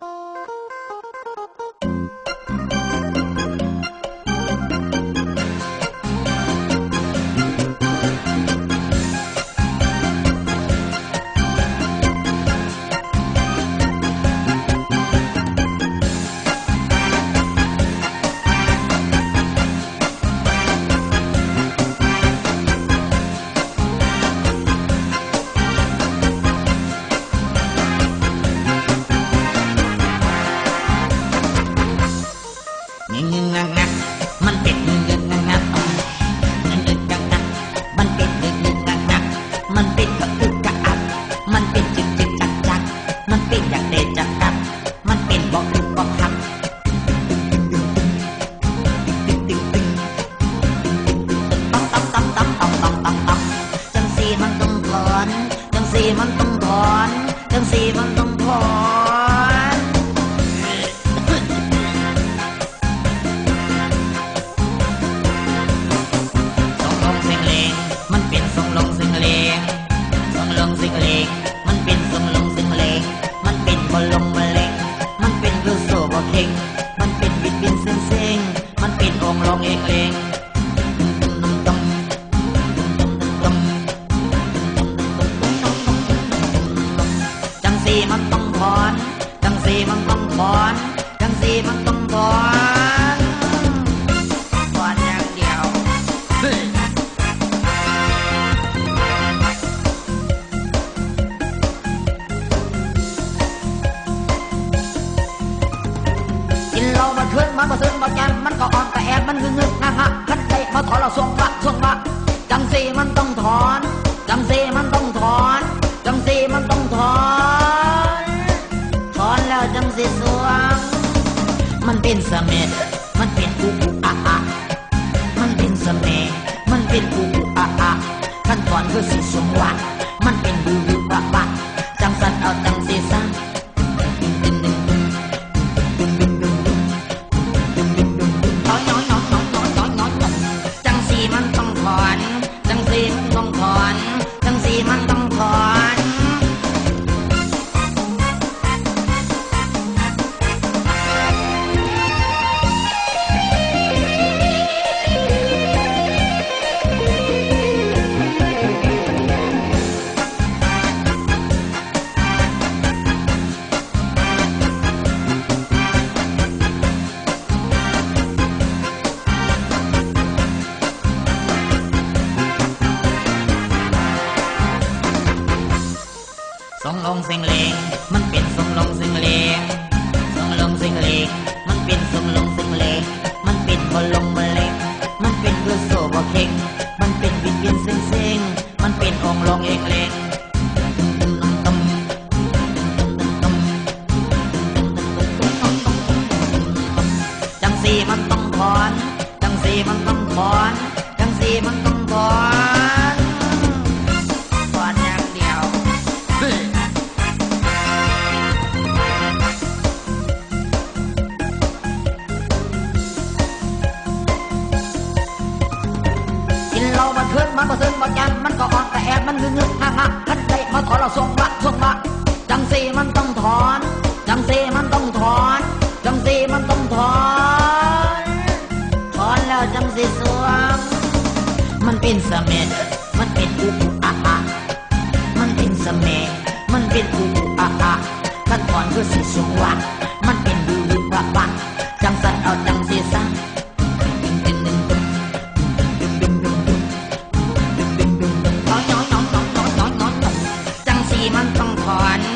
Música สี่มันต้องถอน จังสี่มันต้องถอน สีมันต้องถอนจังสีมันต้องถอนถอนอย่างเดียวกินเหล้ามาขึ้นมันมาซึ้งมาแกนมันก็อ่อนกระแอนมันงึงงึกงักงักมันเตะมาถอเราสวงบะสวงบะ มันเป็นสเสม็ดมันเป็นอุอุอะอะมันเป็นสเสม็ดมันเป็นอุอุอะอะขั้นตอนคือสิสวงวะ เป็นองเองเลงจังสีมันต้องถอน จังสีมันต้องถอน จังสีมันต้องถอนถอนอย่างเดียว กินเหล้ามันขึ้นมันมาซึ้งมาแกนมันก็อ่อน มันงึงงึกงักงักมันเตะมาถอนเราสวงบะสวงบะจังสีมันต้องถอน จังสีมันต้องถอน จังสีมันต้องถอน ถอนแล้วจังสีสวงมันเป็นเสม็ดมันเป็นอุอุอะอะมันเป็นเสม็ดมันเป็นอุอุอะอะขั้นตอนคือสีสวง มันต้องถอน